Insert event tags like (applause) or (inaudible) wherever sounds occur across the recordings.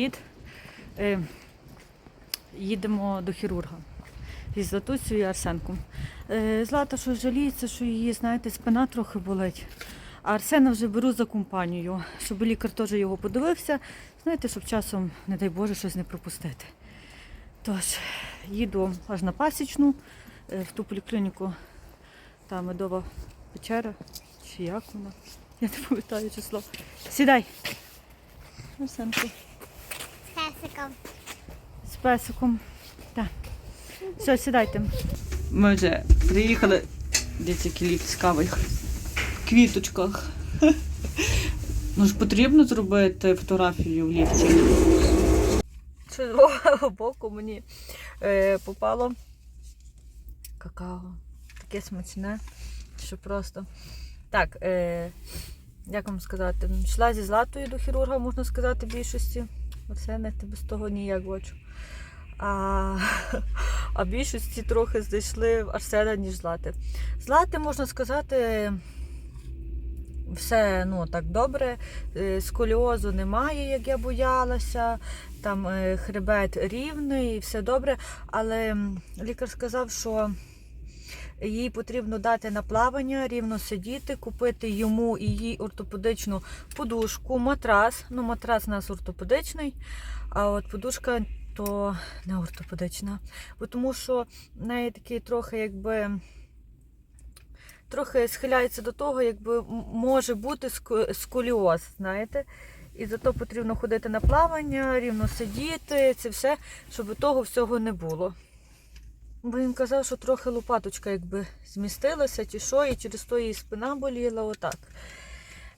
привіт. Е, їдемо до хірурга із Златусю і Арсенком. Е, Злата що жаліється, що її, знаєте, спина трохи болить. А Арсена вже беру за компанію, щоб лікар теж його подивився. Знаєте, щоб часом, не дай Боже, щось не пропустити. Тож, їду аж на пасічну, е, в ту поліклініку, та медова печера, чи як вона. Я не пам'ятаю число. Сідай. Арсенко. Песиком. З песиком. Так. Все, сідайте. Ми вже приїхали. Десь який ліфт цікавий. В квіточках. (laughs) Ну ж потрібно зробити фотографію в ліфті. З другого боку мені е, попало какао. Таке смачне, що просто. Так, е, як вам сказати, йшла зі златою до хірурга, можна сказати, в більшості. Арсене, ти без того ніяк бачу. А, (laughs) а більшості трохи знайшли в Арсена, ніж Злати. Злати, можна сказати, все ну, так добре. Е, Сколіозу немає, як я боялася. Там е, хребет рівний, все добре. Але лікар сказав, що їй потрібно дати на плавання, рівно сидіти, купити йому і їй ортопедичну подушку, матрас. Ну, матрас у нас ортопедичний, а от подушка то не ортопедична. Бо тому що в неї такий трохи якби. Трохи схиляється до того, якби може бути сколіоз, знаєте. І зато потрібно ходити на плавання, рівно сидіти, це все, щоб того всього не було. Бо він казав, що трохи лопаточка якби змістилася, чи що, і через то її спина боліла, отак.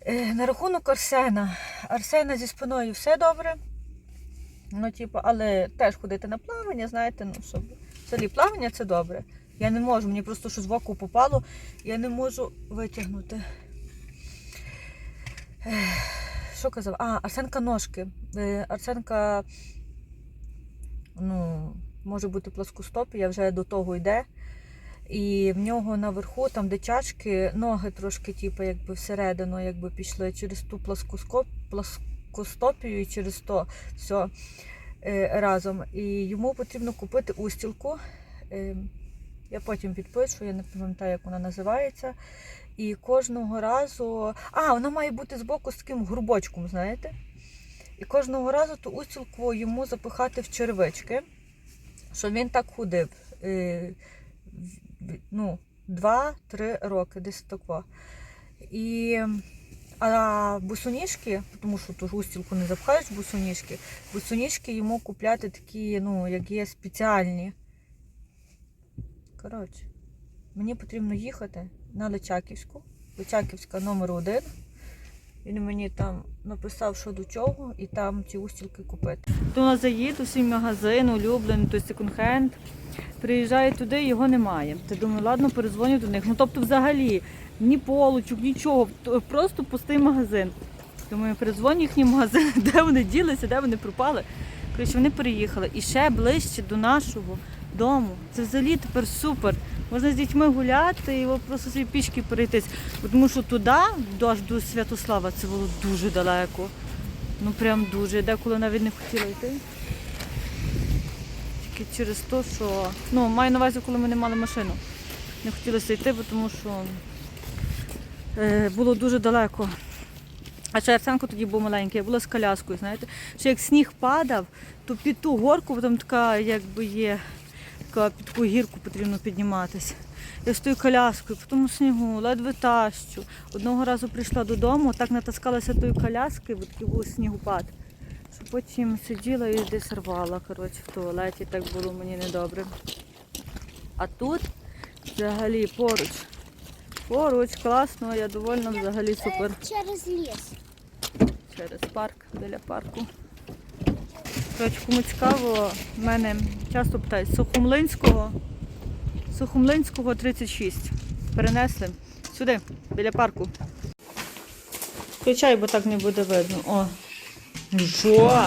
Е, на рахунок Арсена. Арсена зі спиною все добре. Ну, типу, але теж ходити на плавання, знаєте, ну, щоб взагалі плавання це добре. Я не можу, мені просто щось в око попало, я не можу витягнути. Ех, Що казав? А, Арсенка ножки. Е, Арсенка, ну, може бути плоскостопія, вже до того йде. І в нього наверху, там де чашки, ноги трошки, типу, якби всередину якби пішли через ту плоскостопію і через то все е, разом. І йому потрібно купити устілку. Е, я потім підпишу, я не пам'ятаю, як вона називається. І кожного разу. А, вона має бути збоку з таким грубочком, знаєте? І кожного разу ту устілку йому запихати в червички, щоб він так ходив. Е, ну, 2-3 роки, десь тако. І а бусоніжки, тому що ту ж устілку не запхаєш в бусоніжки, бусоніжки йому купляти такі, ну, як є спеціальні. Коротше, мені потрібно їхати на Личаківську. Личаківська номер один. Він мені там написав, що до чого, і там ці устілки купити. То на заїду, свій магазин, улюблений, той секонд-хенд. Приїжджаю туди, його немає. Ти думаю, ладно, перезвоню до них. Ну тобто, взагалі, ні полочок, нічого, просто пустий магазин. Думаю, перезвоню їхній магазин, (laughs) де вони ділися, де вони пропали. Коротше, вони переїхали. І ще ближче до нашого дому. Це взагалі тепер супер. Можна з дітьми гуляти і просто собі пішки перейтись. Тому що туди, аж до Святослава, це було дуже далеко. Ну прям дуже. Деколи навіть не хотіла йти. Тільки через те, що. Ну, маю на увазі, коли ми не мали машину. Не хотілося йти, бо тому що е, було дуже далеко. А ще Арсенко тоді був маленький, я була з коляскою, знаєте. Що як сніг падав, то під ту горку, бо там така, якби є, така під таку гірку потрібно підніматися. Я з тою коляскою, по тому снігу, ледве тащу. Одного разу прийшла додому, так натаскалася тою коляски, бо такий був снігопад. Що потім сиділа і десь рвала, коротше, в туалеті, так було мені недобре. А тут взагалі поруч. Поруч, класно, я довольна, взагалі супер. Через ліс. Через парк, біля парку. Коротше, кому цікаво, в мене часто питають Сухомлинського. Сухомлинського 36. Перенесли сюди, біля парку. Включай, бо так не буде видно. О. Ну Що?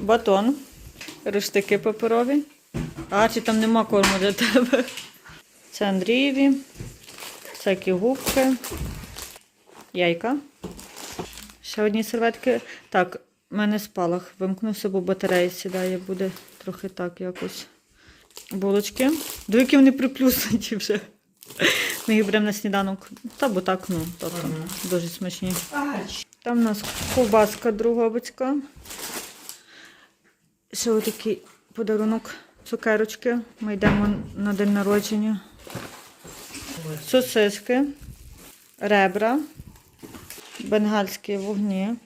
Батон. Рештики паперові. А, чи там нема корму для тебе? Це Андрієві. Всякі губки. Яйка. Ще одні серветки. Так, У мене спалах вимкнувся, бо батарея сідає, буде трохи так якось. Булочки. Які вони приплюснуті вже. Ми їх беремо на сніданок. Та бо так, ну, тобто, дуже смачні. Там у нас ковбаска другобицька. Ще отакий подарунок цукерочки. Ми йдемо на день народження. Сосиски, ребра, бенгальські вогні.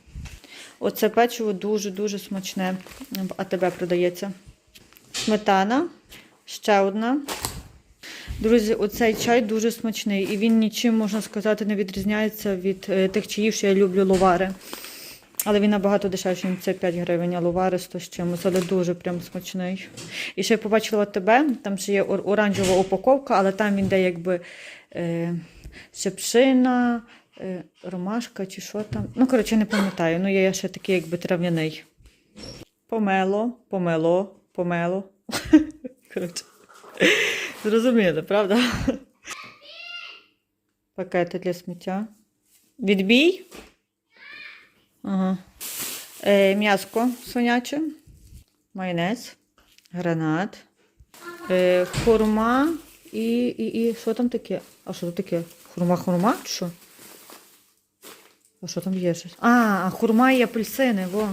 Оце печиво дуже-дуже смачне. В АТБ продається. Сметана, ще одна. Друзі, оцей чай дуже смачний. І він нічим, можна сказати, не відрізняється від е, тих чаїв, що я люблю ловари. Але він набагато дешевший, ніж це 5 гривень, а ловари 100 з чимось, але дуже прям смачний. І ще я побачила тебе, там ще є оранжева упаковка, але там він де якби е, шепшина, ромашка чи що там. Ну, коротше, не пам'ятаю. Ну, є ще такий якби трав'яний. Помело, помело, помело. (laughs) Коротше. Зрозуміли, правда? Пакети для сміття. Відбій. Ага. Е, м'яско свиняче, майонез, гранат, е, хурма і, і, і що там таке? А що тут таке? Хурма-хурма чи що? А що там є щось? А, хурма і апельсини, во.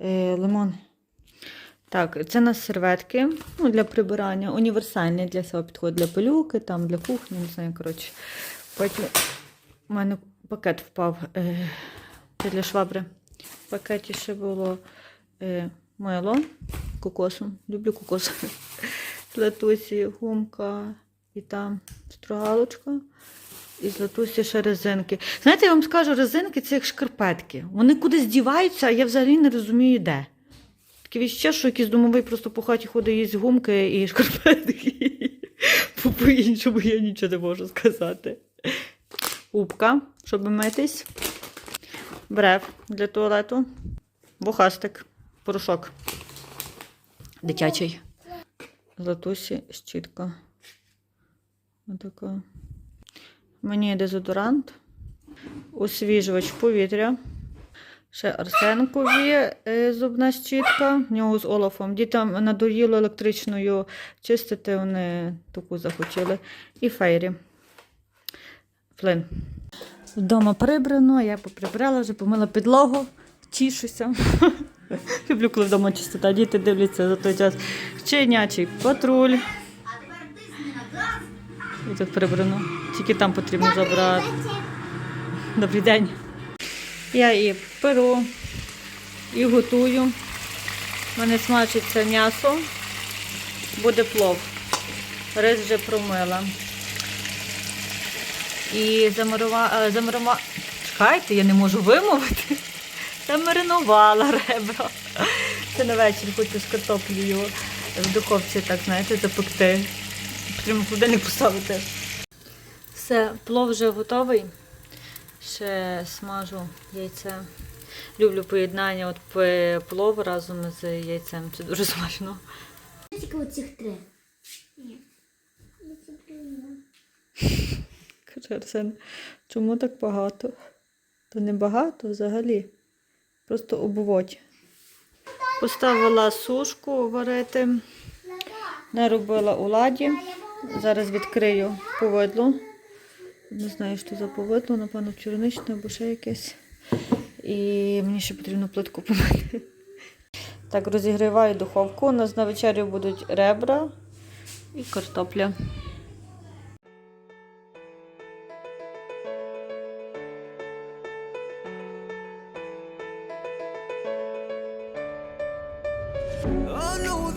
Е, лимон. Так, це у нас серветки ну, для прибирання, універсальні для всього підходить для пилюки, там для кухні, не знаю, коротше. Потім у мене пакет впав. Е, це для швабри. В пакеті ще було е, мило кокосом. Люблю кокос. (laughs) Латусі гумка і там строгалочка. І з латусі ще резинки. Знаєте, я вам скажу, резинки це як шкарпетки. Вони кудись діваються, а я взагалі не розумію, де. Таке відчуття, що якийсь домовий просто по хаті ходить їсть гумки і шкарпетки. (laughs) Бо по-іншому я нічого не можу сказати. Губка, щоб митись. Брев для туалету. Бухастик. Порошок. Дитячий. Златусі щітка. Отака. Мені дезодорант. Освіжувач повітря. Ще Арсенкові е, зубна щітка. В нього з Олафом. Дітям надоїло електричною чистити, вони таку захотіли. І фейрі. Флин. Вдома прибрано, я поприбрала, вже помила підлогу, тішуся. (laughs) Люблю, коли вдома чистота. Діти дивляться за той час. Щенячий патруль. І тут прибрано. Тільки там потрібно забрати. Добрий день. Я і перу, і готую. Мене смачиться м'ясо, буде плов. Рис вже промила. І замарова... замарова... Чекайте, я не можу вимовити. Замаринувала ребра. Це на вечір хочу з картоплею в духовці, так знаєте, запекти. Потрібно холодильник поставити. Все, плов вже готовий. Ще смажу яйце. Люблю поєднання от плов разом з яйцем. Це дуже смачно. Тільки оцих три. Каже Арсен, чому так багато? Та не багато взагалі. Просто обводь. Поставила сушку варити. Наробила у ладі. Зараз відкрию повидло. Не знаю, що за повидло, напевно, черничне або ще якесь. І мені ще потрібно плитку помити. Так, розігріваю духовку. У нас на вечерю будуть ребра і картопля. I know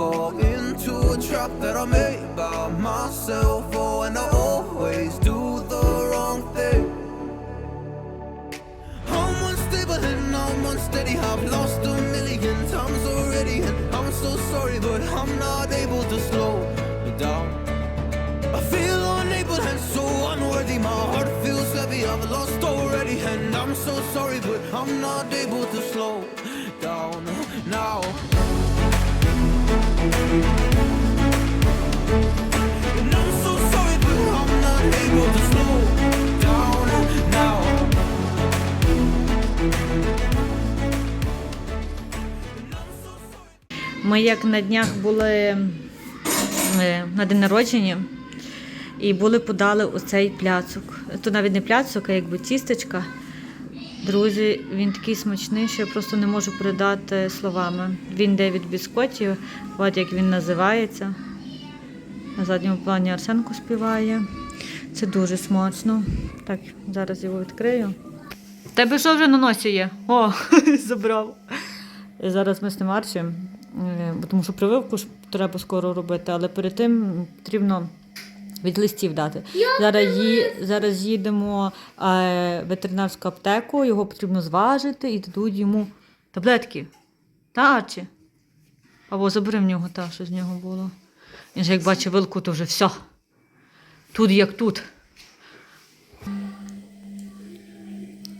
fall into a trap that I made by myself. Oh, and I always do the wrong thing. I'm unstable and I'm unsteady. I've lost a million times already, and I'm so sorry, but I'm not able to slow down. I feel unable and so unworthy. My heart feels heavy. I've lost already, and I'm so sorry, but I'm not able to slow down now. Ми як на днях були е, на день народження і були подали оцей пляцок. То навіть не пляцок, а якби тістечка. Друзі, він такий смачний, що я просто не можу передати словами. Він де від біскотів, от як він називається. На задньому плані Арсенко співає. Це дуже смачно. Так, зараз його відкрию. Тебе що вже на носі є? О, (laughs) забрав. І зараз ми з тим Арчем, е, тому що прививку ж треба скоро робити, але перед тим потрібно від листів дати. Зараз, ї, зараз їдемо е, в ветеринарську аптеку, його потрібно зважити і дадуть йому таблетки. Та, Арчі? Або забери в нього та, що з нього було. Він же як бачить вилку, то вже все. Тут як тут.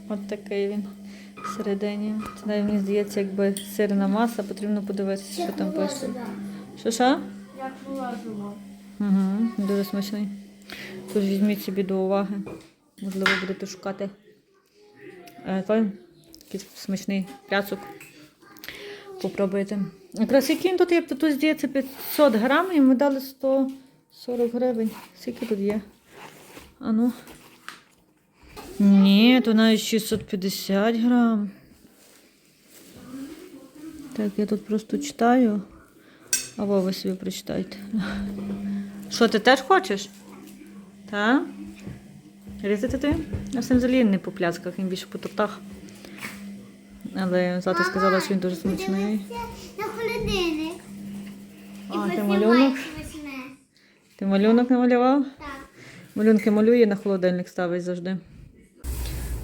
От такий він всередині. Це навіть мені здається, якби сирна маса, потрібно подивитися, що там пише. Що що? Як вилазило. Угу, дуже смачний. Тож візьміть собі до уваги. Можливо, будете шукати. Е, той якийсь смачний пляцок. Попробуйте. Якраз який тут є, тут здається 500 грам, і ми дали 140 гривень. Скільки тут є? А ну. Ні, то навіть 650 грам. Так, я тут просто читаю. Або ви собі прочитайте. Що, ти теж хочеш? Так? Різати ти? Я сам взагалі не по пляцках, він більше по тортах. Але зати сказала, що він дуже смачний. На холодильник. А, ти малюнок? Ти малюнок намалював? Так. Малюнки малює, на холодильник ставить завжди.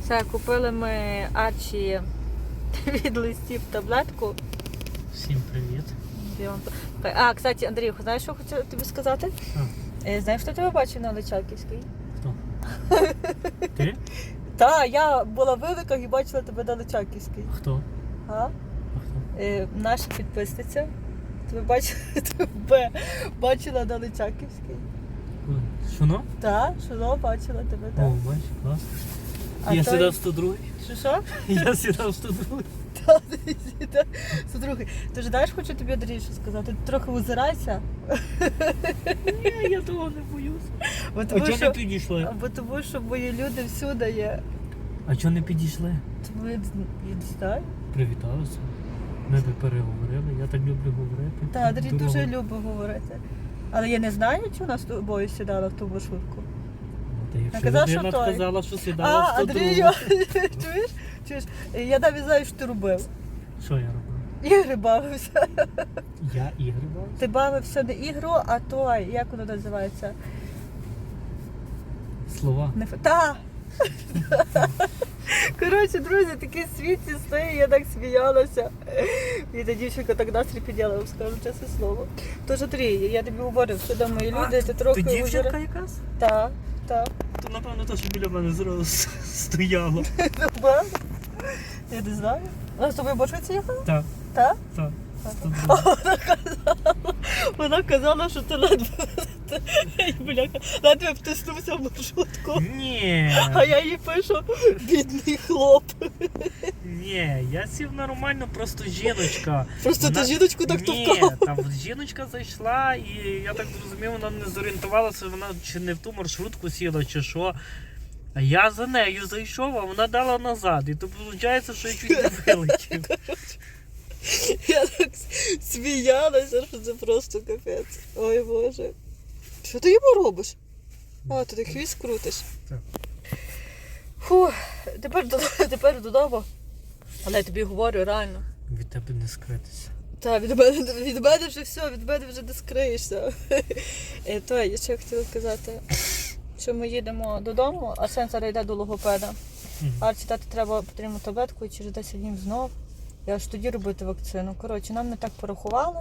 Все, купили ми Арчі (laughs) від листів таблетку. Всім привіт. А, кстати, Андрій, знаєш, що хочу тобі сказати? Що? Е, Знаєш, хто тебе бачив на Личаківській? Хто? (laughs) Ти? Так, я була в Виликах і бачила тебе на Личаківській. Хто? А? А хто? Е, наша підписниця. Тебе бачила, (laughs) тебе бачила на Личаківській. Шуно? Так, що бачила тебе, О, так. бач, клас. А Я той- сідав 102. Що що? (laughs) Я сідав 102. (laughs) Та, ти ж знаєш, хочу тобі Андрій, сказати. Ти трохи озирайся. Ні, я того не боюся. Бо А тому, чого не що, підійшли? бо тому що мої люди всюди є. А чого не підійшли? Тому я, я не знаю. Привіталися. Ми би переговорили, я так люблю говорити. Та Андрій дуже любить говорити. Але я не знаю, чи вона з тобою сідала в ту маршрутку. Та якщо казав, що людина той. сказала, що сідала А, в 102. Андрію, (laughs) чуєш? Чуєш? Я навіть знаю, що ти робив. Що я робив? Ігри бавився. Я ігри бав? Ти бавився не ігру, а той, як воно називається? Слова. Не ф- Та! (laughs) Коротше, друзі, такий світі стоїть, я так сміялася. І та дівчинка так настрій підняла, вам скажу чесне слово. Тож, Андрій, я тобі говорив, що до мої люди, ти трохи Ти дівчинка якась? Так, так. То напевно те, що біля мене зразу (laughs) стояло. (laughs) Ба? Я не знаю. Вона з тобою бачиться їхала? Так, Так? так. Вона казала, що ти ледве, (laughs) бляха, ледве втиснувся в маршрутку. Ні. А я їй пишу, бідний хлоп. Ні, я сів нормально, просто жіночка. Просто Вона- ти жіночку так Ні, товкав. там жіночка зайшла, і я так зрозумів, вона не зорієнтувалася, вона чи не в ту маршрутку сіла, чи що. А я за нею зайшов, а вона дала назад. І то виходить, що я чуть не вилетів. (laughs) Я так сміялася, що це просто капець. Ой Боже. Що ти йому робиш? А, ти так хвіст крутиш. Так. Фу, тепер, (laughs) тепер додому. Але я тобі говорю реально. Від тебе не скритися. Та, від мене, від мене вже все, від мене вже не скриєшся. (laughs) Е, То, я ще хотіла сказати, що ми їдемо додому, а сен зараз йде до логопеда. А читати треба потрібну таблетку і через 10 днів знов. Я ж тоді робити вакцину. Коротше, нам не так порахували.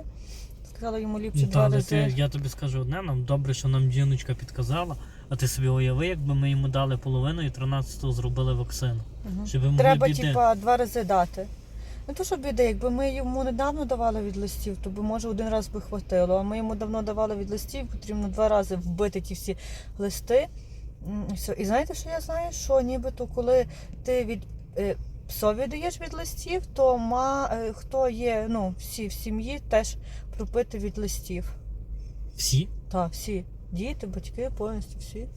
Сказала йому ліпше два та, але рази. ти, я тобі скажу одне, нам добре, що нам жіночка підказала, а ти собі уяви, якби ми йому дали половину і 13-го зробили вакцину. Мгм. Щоб могли Треба, біди. типа, два рази дати. Не то, що біди, якби ми йому недавно давали від листів, то би може один раз би хватило. А ми йому давно давали від листів, потрібно два рази вбити ті всі листи. М, Все. І знаєте, що я знаю? Що нібито коли ти від е, псові даєш від листів, то ма, е, хто є, ну, всі в сім'ї теж пропити від листів. Всі? Так, всі. Діти, батьки, повністю всі.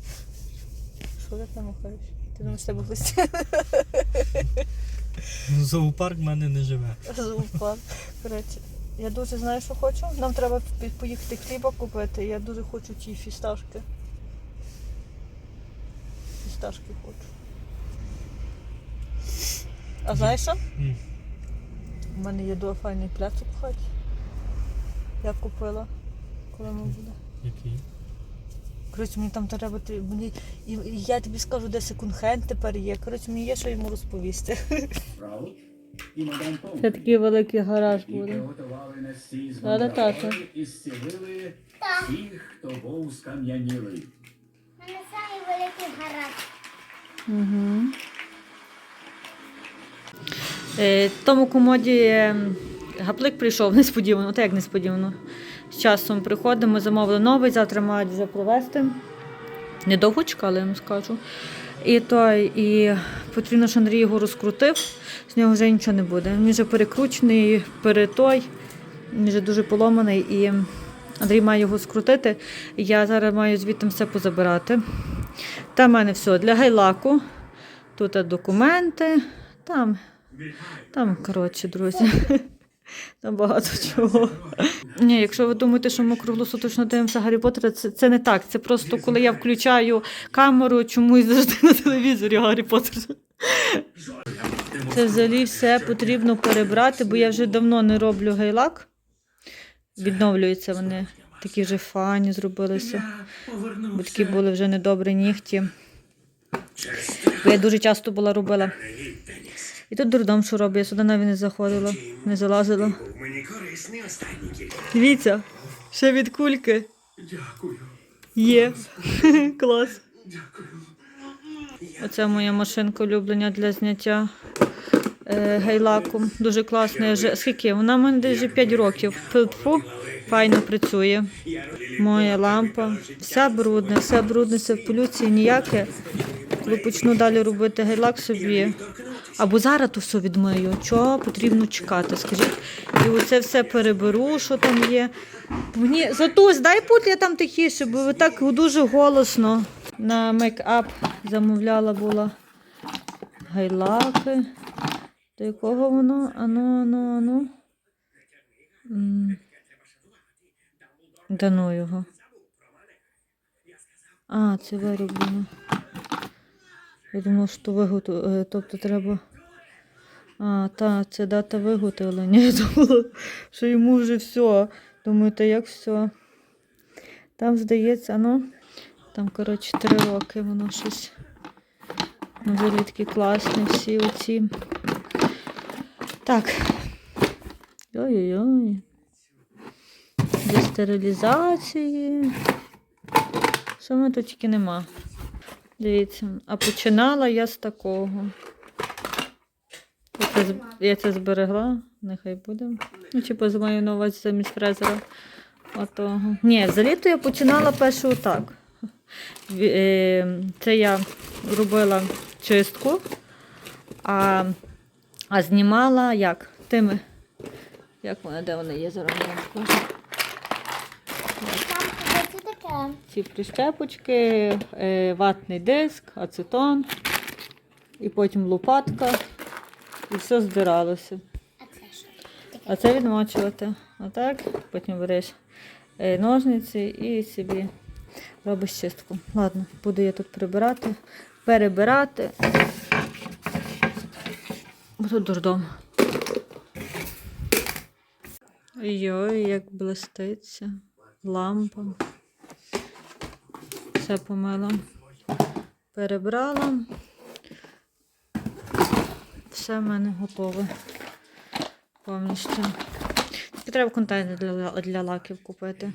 Що ти там махаєш? Ти думаєш, тебе листі (laughs) Ну, зоопарк в мене не живе. зоопарк. Коротше, я дуже знаю, що хочу. Нам треба поїхати хліба купити. Я дуже хочу ті фісташки. Фісташки хочу. А знаєш що? М. У мене є дуже файний пляцок в хаті. Я купила, коли ми буде. Який? Коротше, мені там треба три- мені, і, і я тобі скажу, де секонд-хенд тепер є. Коротше, мені є що йому розповісти. І мадам Це такий великий гараж буде. приготували на стій з Але тато. і зцілили всіх, хто був скам'янілий. У мене самий великий гараж. Угу. Е, тому комоді е, гаплик прийшов (laughs) несподівано, так як несподівано. З часом приходимо, замовили новий, завтра мають вже привезти. Недовго чекали, я вам скажу. І той, і потрібно, що Андрій його розкрутив, з нього вже нічого не буде. Він вже перекручений, перетой, він вже дуже поломаний. І Андрій має його скрутити. Я зараз маю звідти все позабирати. Там в мене все для гайлаку. Тут документи, там, там, коротше, друзі. (laughs) Там багато чого. Ні, якщо ви думаєте, що ми круглосуточно дивимося Гаррі Поттера, це, це не так. Це просто коли я включаю камеру, чомусь завжди на телевізорі Гаррі Поттер. Це взагалі все потрібно перебрати, бо я вже давно не роблю гейлак. Відновлюються вони. Такі вже фані зробилися. Бо такі були вже недобрі нігті. Бо я дуже часто була робила. І тут дурдом, що робить, я сюди навіть не заходила, не залазила. Дивіться, ще від кульки. Дякую. Є. (laughs) Клас. Дякую. Оце моя машинка улюблення для зняття е, гейлаку. Дуже класна. Скільки? Вона в мене десь вже 5 років. Фу, файно працює. Моя лампа. Вся брудна, все брудне, все в полюції ніяке. Коли почну далі робити гейлак собі. Або зараз то все відмию. Чого потрібно чекати? Скажіть. І оце все переберу, що там є. Мені Затусь, дай путля там тихіше, бо так дуже голосно. На мейкап замовляла була гайлаки. До якого воно? Ану, ану, ану. М. Да ну його. А, це вироблено. Я думала, що виготовлено. Тобто треба. А, та, це дата виготовлення. (laughs) Я думала, що йому вже все. Думаю, та як все. Там, здається, ну, там, коротше, три роки воно щось. Ну, такі класні всі оці. Так. Ой-ой-ой. Для стерилізації. Що ми тут тільки нема. Дивіться. А починала я з такого. Я це, я це зберегла, нехай буде. Ну, типу, з маю замість фрезера. Отого. Ні, взагалі то я починала перше отак. Е, Це я робила чистку, а, а знімала як? Тими. Як вона, де вона є зараз? я вам скажу. Там що це таке? Ці прищепочки, е, ватний диск, ацетон, і потім лопатка, і все здиралося. А це відмочувати. Отак. Потім береш е, ножниці і собі робиш чистку. Ладно, буду я тут прибирати, перебирати. Тут дурдом. Ой-ой, як блиститься. Лампа. Все помила. Перебрала. Все в мене готове. Повністю. Треба контейнер для, для лаків купити.